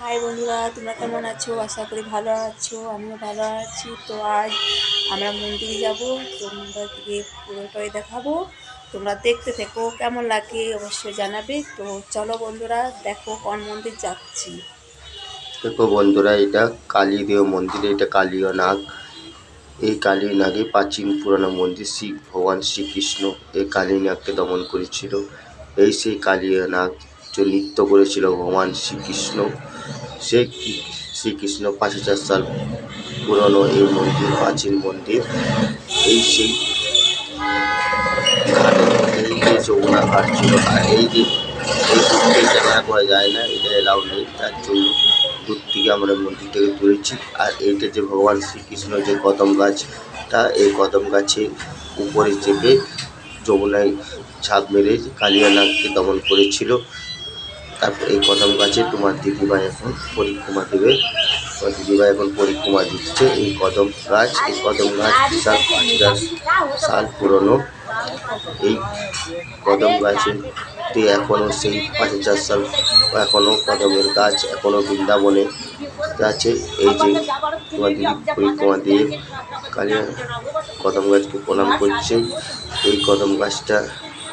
High বন্ধুরা, তোমরা কেমন আছো? আশা করি ভালো আছো, আমিও ভালো আছি। তো আজ আমরা মন্দিরে যাব, তোমাদেরকে পুরোটাই দেখাবো। তোমরা দেখতে থেকো, কেমন লাগে অবশ্যই জানাবে। তো চলো বন্ধুরা, দেখো কোন মন্দির যাচ্ছি। দেখো বন্ধুরা, এটা কালীদেও মন্দির, এটা কালীয় নাগ এই কালী নাগে প্রাচীন পুরানো মন্দির শ্রী ভগবান শ্রীকৃষ্ণ এই কালী নাগকে দমন করেছিল। এই সেই কালীয় নাগ যে নৃত্য করেছিল ভগবান শ্রীকৃষ্ণ সে শ্রীকৃষ্ণ পাঁচ হাজার সাল পুরনো এই মন্দির, প্রাচীন মন্দির, এই সেই এই যে যমুনা ঘাট ছিল, আর এই যে এই থেকে ক্যামেরা করা যায় না এটা এলাও নেই। তার জন্য দূর থেকে আমরা মন্দিরটাকে তুলেছি। আর এইটা যে ভগবান শ্রীকৃষ্ণ যে কদম গাছটা এই কদম গাছের উপরে চেপে যমুনায় ঝাঁপ মেরে কালিয়ানাগকে দমন করেছিল। তারপর এই কদম গাছে তোমার দিদিভাই এখন পরিক্রমা দেবে। তোমার দিদিভাই এখন পরিক্রমা দিচ্ছে। এই কদম গাছ, এই কদম গাছ বিশাল পাঁচ হাজার সাল পুরনো। এই কদম গাছেতে এখনও সেই পাঁচ হাজার সাল এখনও কদমের গাছ এখনও বৃন্দাবনে আছে। এই যে তোমার দিদি পরিক্রমা দিয়ে কালিয়া কদম গাছকে প্রণাম করছে। এই কদম গাছটা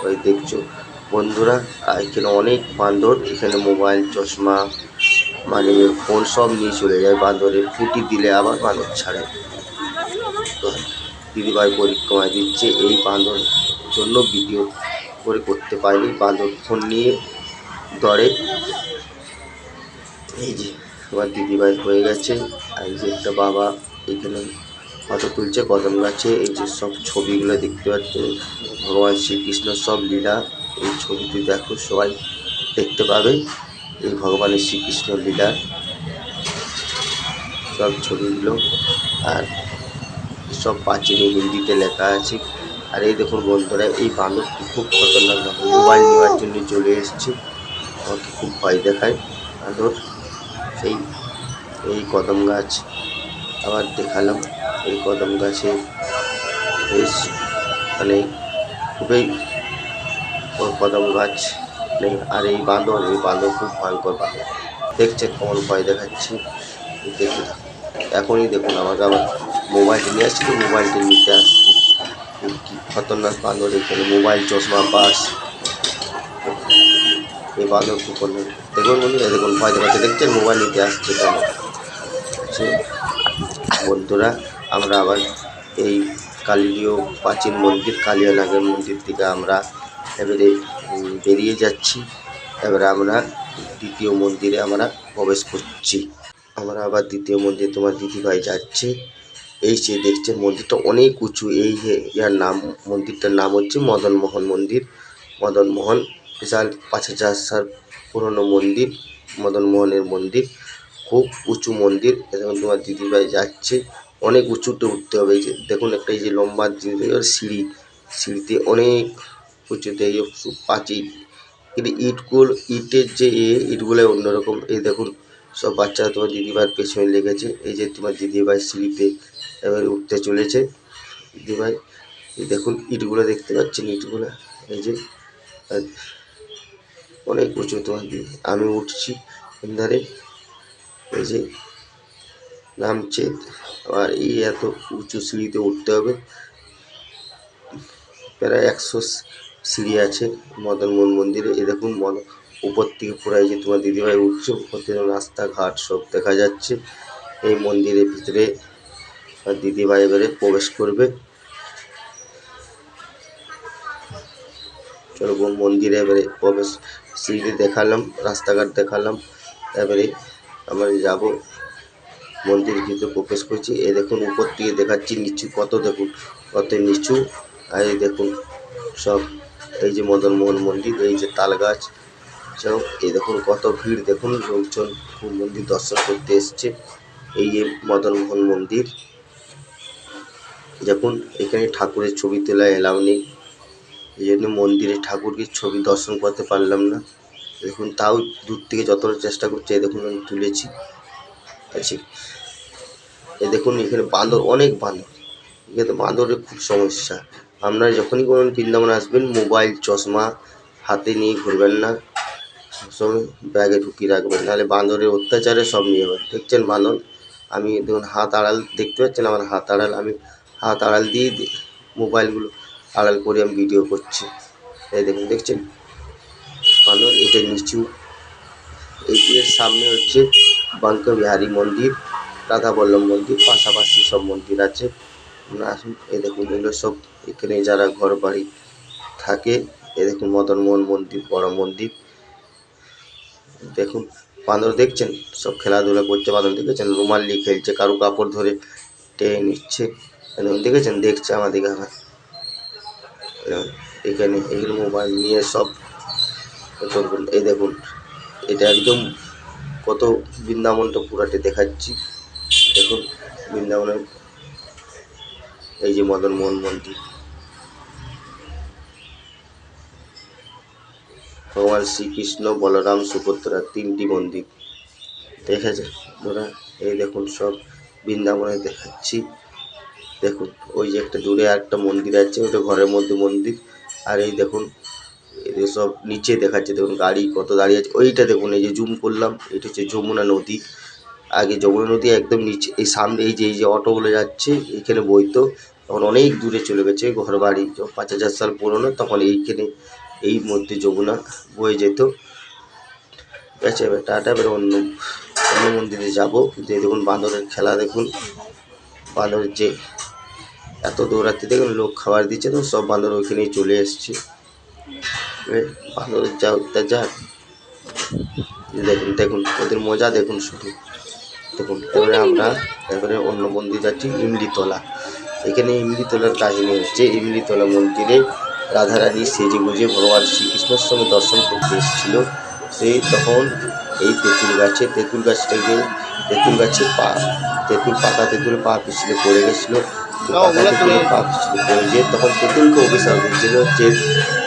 ওই দেখছ। বন্ধুরা, এখানে অনেক বান্দর, এখানে মোবাইল, চশমা মানে ফোন সব নিয়ে চলে যায়। বান্দরে ফুটি দিলে আবার বান্দর ছাড়ে। দিদিভাই পরিক্রমা দিচ্ছে, এই বান্দর জন্য ভিডিও করে করতে পারিনি। বান্দর ফোন নিয়ে দরে। এই যে, আমার দিদিভাই হয়ে গেছে। আর যে একটা বাবা এখানে ফটো তুলছে, কদম গাছে। এই যে সব ছবিগুলো দেখতে পাচ্ছে ভগবান শ্রীকৃষ্ণ সব লীলা এই ছবিটি দেখো, সবাই দেখতে পাবে। এই ভগবানের শ্রীকৃষ্ণ লীলা। সব ছবিগুলো আর সব প্রাচীনে হিন্দিতে লেখা আছে। আর এই দেখুন বন্ধুরা, এই বান্দরটি খুব খতরনাক। মোবাইল নেওয়ার জন্য চলে এসেছে। আমাকে খুব ভয় দেখায় বান্দর সেই, এই কদম গাছ আবার দেখালাম। এই কদম গাছে বেশ মানে খুবই বড় কদম গাছ নেই। আর এই বাঁদর এই বাঁদর খুব ভয়ঙ্কর বাঁদর। দেখছেন কেমন ভয় দেখাচ্ছি। দেখতে থাকুন এখনই দেখুন আমাকে আবার মোবাইলটা নিয়ে আসছি, তো মোবাইলটা নিতে আসছি। কি খতরনাক বাঁদর এখানে। মোবাইল চশমা পাস। এই বাঁদর খুব। দেখুন বন্ধু এই দেখুন ভয় দেখাচ্ছে। দেখছেন মোবাইল নিতে আসছে কেন? বন্ধুরা, আমরা আবার এই কালীয় প্রাচীন মন্দির কালিয়া নাগের মন্দির থেকে আমরা এবারে বেরিয়ে যাচ্ছি। এবারে আমরা দ্বিতীয় মন্দিরে আমরা প্রবেশ করছি। আমরা আবার দ্বিতীয় মন্দিরে তোমার দিদিভাই যাচ্ছে। এই যে দেখছেন মন্দিরটা অনেক উঁচু। এই ইয়ার নাম, মন্দিরটার নাম হচ্ছে মদন মোহন মন্দির। মদন মোহন বিশাল পাঁচ হাজার সাল পুরনো মন্দির, মদন মোহনের মন্দির। খুব উঁচু মন্দির। এখন তোমার দিদিভাই যাচ্ছে। অনেক উঁচুতে উঠতে হবে। যে দেখুন, একটা এই যে লম্বা সিঁড়ি। সিঁড়িতে অনেক এই সু- প্রাচীর কিন্তু ইটগুলো ইটের যে এ, ইটগুলো অন্যরকম। এই দেখুন, সব বাচ্চারা তোমার দিদিভাইয়ের পেছনে লেগেছে। এই যে তোমার দিদিভাই সিঁড়িতে এবার উঠতে চলেছে। দিদিভাই দেখুন, ইটগুলো দেখতে পাচ্ছেন ইটগুলো? এই যে অনেক উঁচু তোমার দিদি। আমি উঠছি ধারে এই যে, নামছে। আর এই এত উঁচু সিঁড়িতে উঠতে হবে। প্রায় একশো সিঁড়ি আছে, মদন মোহন মন্দিরে। দেখুন মদ উপর থেকে পুরো এই যে তোমার দিদিভাই উঠছে উপর থেকে রাস্তাঘাট সব দেখা যাচ্ছে। এই মন্দিরের ভিতরে দিদিভাই এবারে প্রবেশ করবে। চলো মন্দিরে এবারে প্রবেশ সিঁড়ি দেখালাম, রাস্তাঘাট দেখালাম, এবারে আমরা যাব মন্দিরের ভিতরে প্রবেশ করছি। এ দেখুন, উপর থেকে দেখাচ্ছি নিচু, কত দেখুন, কত নিচু, আর এই দেখুন, সব এই যে মদন মোহন মন্দির এই যে তাল গাছ। এই দেখুন কত ভিড়। দেখুন, লোকজন খুব মন্দির দর্শন করতে এসছে। এই যে মদন মোহন মন্দির। দেখুন, এখানে ঠাকুরের ছবি তোলা এলাও নেই। এই জন্য মন্দিরে ঠাকুরকে ছবি দর্শন করতে পারলাম না। দেখুন, তাও দূর থেকে যতটা চেষ্টা করছি, এই দেখুন আমি তুলেছি। আছে এই দেখুন, এখানে বাঁদর, অনেক বাঁদর। এখানে বাঁদরের খুব সমস্যা। আপনারা যখনই কোনো বৃন্দাবন আসবেন, মোবাইল, চশমা হাতে নিয়ে ঘুরবেন না। সবসময় ব্যাগে ঢুকিয়ে রাখবেন, নাহলে বাঁদরের অত্যাচারে সব নিয়ে যাবেন। দেখছেন বাঁদর? আমি দেখুন, হাত আড়াল, দেখতে পাচ্ছেন আমার হাত আড়াল? আমি হাত আড়াল দিয়ে মোবাইলগুলো আড়াল করে আমি ভিডিও করছি। এই দেখুন, দেখছেন? বাঁদর, এটা নিচু। এর সামনে হচ্ছে বাঙ্ক বিহারী মন্দির, রাধা বল্লভ মন্দির, পাশাপাশি সব মন্দির আছে। আপনারা আসুন এই দেখুন, এগুলো সব এখানে যারা ঘর বাড়ি থাকে এ দেখুন মদন মোহন মন্দির, বড় মন্দির। দেখুন, বাঁদর দেখছেন? সব খেলাধুলা করছে, বাঁদর দেখেছেন? রুমাল নিয়ে খেলছে কারও কাপড় ধরে টেনে নিচ্ছে। দেখুন দেখেছেন? দেখছে আমাদেরকে আবার এরকম, এখানে এগুলো মোবাইল নিয়ে সব করবেন এই দেখুন, এটা একদম কত বৃন্দাবনটা পুরাটে দেখাচ্ছি। দেখুন, বৃন্দাবনের এই যে মদন মোহন মন্দির ভগবান শ্রীকৃষ্ণ, বলরাম, সুভদ্রা তিনটি মন্দির দেখেছে। ওরা এই দেখুন সব বৃন্দাবনে দেখাচ্ছি। দেখুন, ওই যে একটা দূরে একটা মন্দির আছে, ওটা ঘরের মধ্যে মন্দির। আর এই দেখুন সব নিচে দেখাচ্ছে, দেখুন গাড়ি কত দাঁড়িয়ে আছে। ওইটা দেখুন, এই যে জুম করলাম, এটা হচ্ছে যমুনা নদী। আগে যমুনা নদী একদম নিচে, এই সামনে, এই যে এই যে অটোগুলো যাচ্ছে, এখানে বইতো তখন অনেক দূরে চলে গেছে ঘর বাড়ি পাঁচ হাজার সাল পুরনো, তখন এইখানে এই মধ্যে যমুনা বয়ে যেত। ঠিক আছে এবার টাটা, এবার অন্য অন্য মন্দিরে যাব। কিন্তু দেখুন, বাঁদরের খেলা দেখুন। বাঁদরের যে এত দৌড়াতে দেখুন, লোক খাবার দিচ্ছে, তো সব বাঁদর ওইখানেই চলে এসছে। বাঁদরের যা অত্যাচার দেখুন দেখুন, ওদের মজা দেখুন শুধু। দেখুন, এবারে আমরা, এবারে অন্য মন্দির যাচ্ছি, ইমলিতলা। এখানে ইমলিতলার কাহিনী হচ্ছে ইমলিতলা মন্দিরে রাধারানী সেজে গুজে ভগবান শ্রীকৃষ্ণের সঙ্গে দর্শন করতে এসেছিল। সেই তখন এই তেঁতুল গাছে তেঁতুল গাছটাকে তেঁতুল গাছে পা তেঁতুল পাকা তেঁতুল পা পিছলে পড়ে গেছিল। পা পিছলে পড়ে তখন তেঁতুলকে অভিশাপ দিয়েছিল যে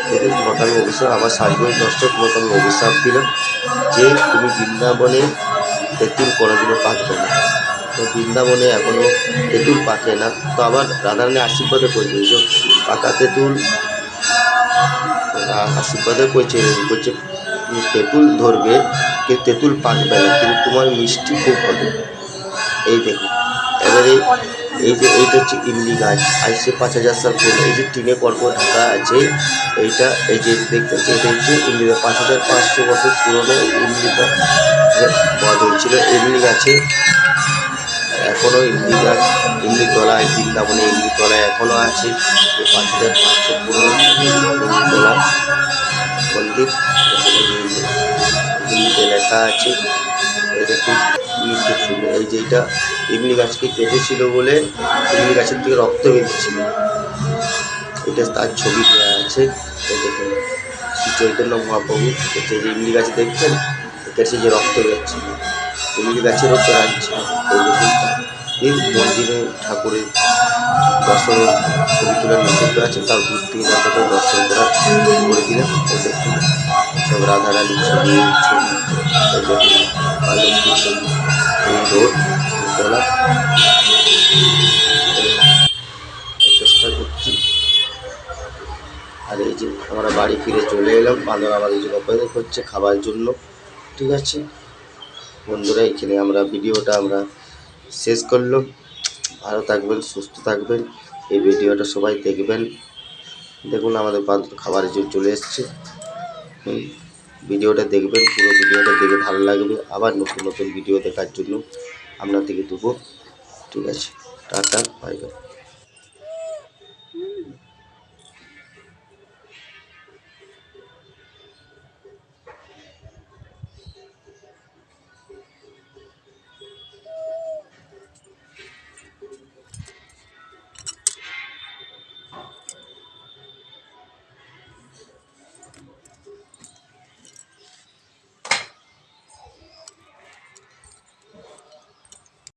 তেঁতুল তোমাকে আমি অভিশাপ আমার সাজগোজ নষ্ট তোমাকে আমি অভিশাপ দিলাম। যে তুমি বৃন্দাবনে তেঁতুল কোনোদিনও পাকবে না। তো বৃন্দাবনে এখনও তেঁতুল পাকে না। তো আবার রাধারানী আশীর্বাদে করেছে যে পাকা তেঁতুল আশীর্বাদে করেছে তুমি তেঁতুল ধরবে, কিন্তু তেঁতুল পাকবে না, কিন্তু তোমার মিষ্টি খুব হবে। এই দেখুন এবারে এই যে, এইটা হচ্ছে ইমলি গাছ। আজ সে পাঁচ হাজার সাল পুরনো এই যে টিনে পরপর ঢাকা আছে, এইটা, এই যে দেখতে পাচ্ছি, এটা হচ্ছে ইমলি পাঁচ হাজার পাঁচশো বছর পুরনো ইমলিটা বধ হয়েছিল ইমলি গাছে। এখনও ইমলি গাছ ইমলি তলায়, বৃন্দাবনে ইমলি তলায় আছে। পাঁচ হাজার পাঁচশো তলা, মন্দির লেখা আছে। খুব এই যে এটা ইমলি গাছকে কেটেছিল বলে ইমলি গাছের থেকে রক্ত বেরিয়েছিল। এটা তার ছবি দেওয়া আছে। দেখুন, শ্রী চৈতন্য মহাপ্রভু হচ্ছে যে ইমলি গাছ দেখছেন এটা সে যে রক্ত বেরোচ্ছে ইমলি গাছেরও প্রাণ ছিল। এই দেখুন এই মন্দিরে ঠাকুরের দর্শনের ছবি তোলার নিষিদ্ধ আছে তার থেকে যতটা দর্শন করার করে দিলাম দেখুন সব রাধারানীর ছবি ছবি ছবি চেষ্টা করছি। আর এই যে আমরা বাড়ি ফিরে চলে এলাম বাঁদর আমাদের এই যে অপেক্ষা করছে, খাবার জন্য। ঠিক আছে? বন্ধুরা, এখানে আমরা ভিডিওটা আমরা শেষ করল। ভালো থাকবেন, সুস্থ থাকবেন। এই ভিডিওটা সবাই দেখবেন। দেখুন, আমাদের বান্ধব খাবারের জন্য চলে এসছে। ভিডিওটা দেখবেন, পুরো ভিডিওটা দেখে ভালো লাগবে। আবার নতুন নতুন ভিডিও দেখার জন্য আপনার থেকে দেবো। ঠিক আছে, টাটা বাই বাই